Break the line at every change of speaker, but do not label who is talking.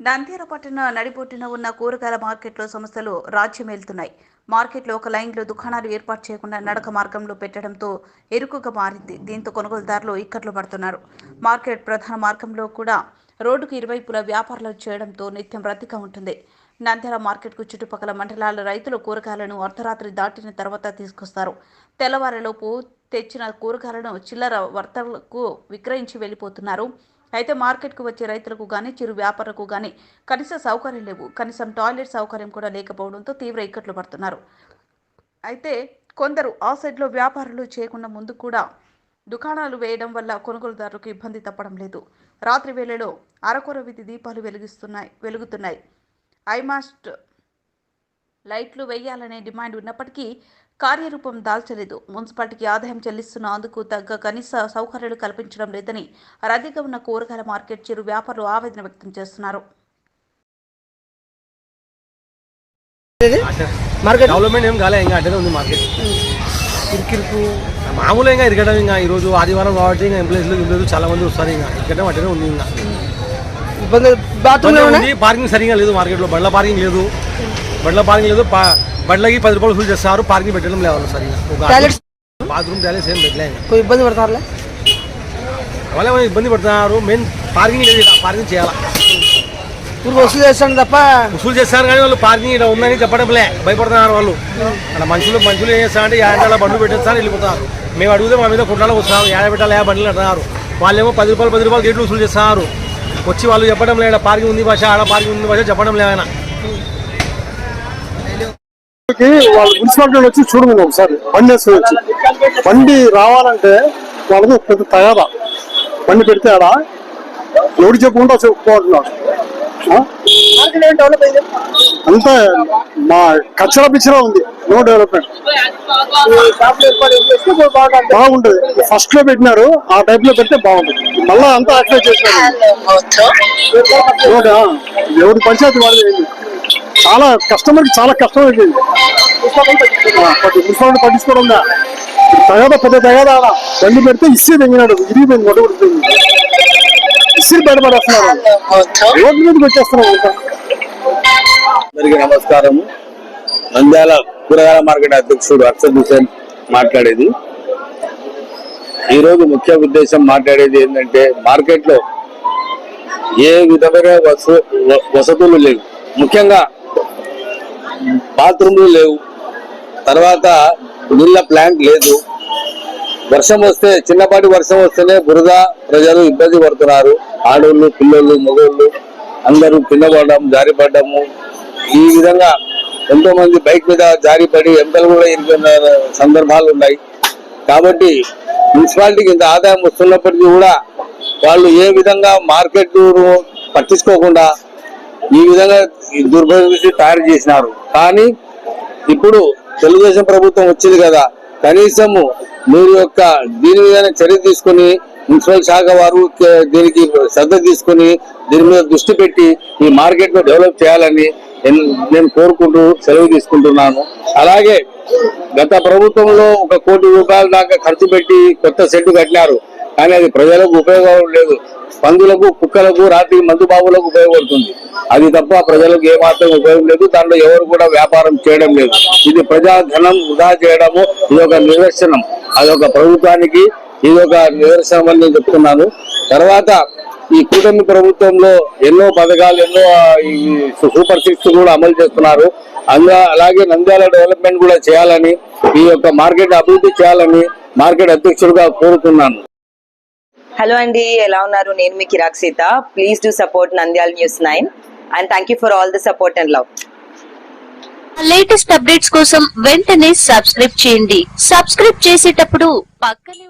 నంద్యాల పట్టణ నడిబొట్టున ఉన్న కూరగాయల మార్కెట్లో సంస్థలు రాజ్యమేలుతున్నాయి. మార్కెట్లో ఒక లైన్లో దుకాణాలు ఏర్పాటు చేయకుండా నడక మార్గంలో పెట్టడంతో ఎరుకుగా మారింది. దీంతో కొనుగోలుదారులు ఇక్కట్లు పడుతున్నారు. మార్కెట్ ప్రధాన మార్గంలో కూడా రోడ్డుకు ఇరువైపులా వ్యాపారాలు చేయడంతో నిత్యం రద్దీగా ఉంటుంది. నంద్యాల మార్కెట్కు చుట్టుపక్కల మండలాల రైతులు కూరగాయలను అర్ధరాత్రి దాటిన తర్వాత తీసుకొస్తారు. తెల్లవారిలోపు తెచ్చిన కూరగాయలను చిల్లర వర్తకులకు విక్రయించి వెళ్ళిపోతున్నారు. అయితే మార్కెట్కు వచ్చే రైతులకు కానీ చిరు వ్యాపారులకు కానీ కనీస సౌకర్యం లేవు. కనీసం టాయిలెట్ సౌకర్యం కూడా లేకపోవడంతో తీవ్ర ఇక్కట్లు పడుతున్నారు. అయితే కొందరు ఆ సైడ్లో వ్యాపారాలు చేయకుండా ముందు కూడా దుకాణాలు వేయడం వల్ల కొనుగోలుదారులకు ఇబ్బంది తప్పడం లేదు. రాత్రి వేళలో అరకొర వీధి దీపాలు వెలిగిస్తున్నాయి వెలుగుతున్నాయి. ఐమాస్ట్ లైట్లు వేయాలనే డిమాండ్ ఉన్నప్పటికీ కార్యరూపం దాల్చలేదు. మున్సిపాలిటీకి ఆదాయం చెల్లిస్తున్న అందుకు తగ్గ కనీస సౌకర్యాలు కల్పించడం లేదని రద్దీగా ఉన్న కూరగాయల మార్కెట్ చిరు వ్యాపారులు ఆవేదన వ్యక్తం చేస్తున్నారు.
మార్కెట్?
డెవలప్మెంట్ ఏం కాలే ఇంకా అట్లనే ఉంది మార్కెట్. ఇంకా ఇరగడం ఇంకా ఈ రోజు ఆదివారం కాబట్టి ఇంకా ఎంప్లాయీస్లు ఎంప్లాయీలు చాలా మంది వస్తారు ఇంకా. ఇరగడం అట్లనే ఉంది ఇంకా.
ఇబ్బంది బాత్రూమ్
ఉంది పార్కింగ్ సరిగా లేదు మార్కెట్లో బండ్ల పార్కింగ్ లేదు. బండ్ల పార్కింగ్ లేదు పా- బండ్లకి పది రూపాయలు ఫుల్ చేస్తారు పార్కింగ్ పెట్టడం లేదు ఒక
టాయిలెట్స్
బాత్రూమ్ టాయిలెట్స్ ఏం పెట్టలే. ఇంకా
కొంచెం ఇబ్బంది పడతారులే?
వాళ్ళే ఏమైనా ఇబ్బంది పడుతున్నారు మెయిన్ పార్కింగ్ లేదు పార్కింగ్ చేయాలా?
ఊరికి వసూలు చేస్తాను తప్ప
వసూలు చేస్తారు కానీ వాళ్ళు పార్కింగ్ ఇక్కడ ఉందని చెప్పడంలే భయపడుతున్నారు వాళ్ళు. అక్కడ మనుషులు మనుషులు ఏం చేస్తారంటే యాడ బండ్లు పెట్టేస్తారు వెళ్ళిపోతారు. మేము అడిగితే మా మీద కుట్రాలు వస్తాము యాడ పెట్టాలి యా బండ్లు అంటున్నారు? వాళ్ళేమో పది రూపాయలు పది రూపాయలు గేట్లు వసూలు చేస్తారు. వచ్చి వాళ్ళు చెప్పడం లేదు పార్కింగ్ ఉంది భాష ఆడ పార్కింగ్ ఉంది భాష చెప్పడం లేవైనా
కి వాళ్ళు మున్సిపాలిటీ వచ్చి చూడమని ఒకసారి బండి వేసుకొని వచ్చి. బండి రావాలంటే వాళ్ళకు పెద్ద తయారా? బండి పెడితే ఆడ ఎవడు చెప్పుకుంటా చెప్పుకోవాలన్నారు అంతా మా కచ్చరా పిచ్చరా ఉంది నో డెవలప్మెంట్ బాగుంటది. ఫస్ట్లో పెట్టినారు ఆ టైప్లో పెడితే బాగుంటుంది మళ్ళా అంతా అట్లే చేసినారు? ఎవరి పంచాయతీ వాళ్ళు? చాలా కస్టమర్కి చాలా కష్టం అయిపోయింది మున్సిపాలిటీ పట్టించుకోవడం ఉందా పెద్ద తగదా ఆడ బండి పెడితే ఇస్త్రీ తెగినాడు. ఇరిగిపోయింది గొడవ కొడుతుంది ఇస్త్రీ బయటపడేస్తున్నారు రోడ్డు మీదకి వచ్చేస్తున్నారు ఇంకా.
అందరికీ నమస్కారం. నంద్యాల కూరగాయల మార్కెట్ అధ్యక్షుడు అర్షద్ హుసేన్ మాట్లాడేది. ఈరోజు ముఖ్య ఉద్దేశం మాట్లాడేది ఏంటంటే మార్కెట్లో ఏ విధమైన వసతులు లేవు. ముఖ్యంగా బాత్రూమ్లు లేవు. తర్వాత నీళ్ళ ప్లాంట్ లేదు. వర్షం వస్తే చిన్నపాటి వర్షం వస్తేనే బురద ప్రజలు ఇబ్బంది పడుతున్నారు. ఆడోళ్ళు పిల్లలు మగోళ్ళు అందరూ కింద పడడం జారిపడము ఈ విధంగా ఎంతో మంది బైక్ మీద జారిపడి ఎంతలు కూడా ఇరుకున్న సందర్భాలు ఉన్నాయి. కాబట్టి మున్సిపాలిటీకి ఇంత ఆదాయం వస్తున్నప్పటికీ కూడా వాళ్ళు ఏ విధంగా మార్కెట్ పట్టించుకోకుండా ఈ విధంగా ఈ దుర్భరిస్థితి తయారు చేసినారు. కానీ ఇప్పుడు తెలుగుదేశం ప్రభుత్వం వచ్చింది కదా కనీసము మీరు యొక్క దీని మీద చర్య తీసుకొని మున్సిపల్ శాఖ వారు దీనికి శ్రద్ధ తీసుకొని దీని మీద దృష్టి పెట్టి ఈ మార్కెట్ను డెవలప్ చేయాలని నేను కోరుకుంటూ సెలవు తీసుకుంటున్నాను. అలాగే గత ప్రభుత్వంలో ఒక కోటి రూపాయల దాకా ఖర్చు పెట్టి కొత్త సెట్ కట్టినారు. కానీ అది ప్రజలకు ఉపయోగం లేదు. పందులకు కుక్కలకు రాత్రి మందు బాబులకు ఉపయోగపడుతుంది. అది తప్ప ప్రజలకు ఏమాత్రం ఉపయోగం లేదు. దాంట్లో ఎవరు కూడా వ్యాపారం చేయడం లేదు. ఇది ప్రజాధనం వృధా చేయడము. ఇది ఒక నిదర్శనం. అదొక ప్రభుత్వానికి ఇది ఒక నిదర్శనం అని నేను చెప్తున్నాను. తర్వాత ఈ కూటమి ప్రభుత్వంలో ఎన్నో పథకాలు ఎన్నో ఈ సూపర్ సిక్స్ కూడా అమలు చేస్తున్నారు. అందా అలాగే నంద్యాల డెవలప్మెంట్ కూడా చేయాలని ఈ యొక్క మార్కెట్ అభివృద్ధి చేయాలని మార్కెట్ అధ్యక్షుడిగా కోరుతున్నాను.
హలో అండి ఎలా ఉన్నారు? నేను మీ Kiraak Seetha. Please do support Nandyal news nine and thank you for all the support and love
latest updates కోసం వెంటనే సబ్స్క్రైబ్ చేయండి. సబ్స్క్రైబ్ చేసేటప్పుడు పక్కనే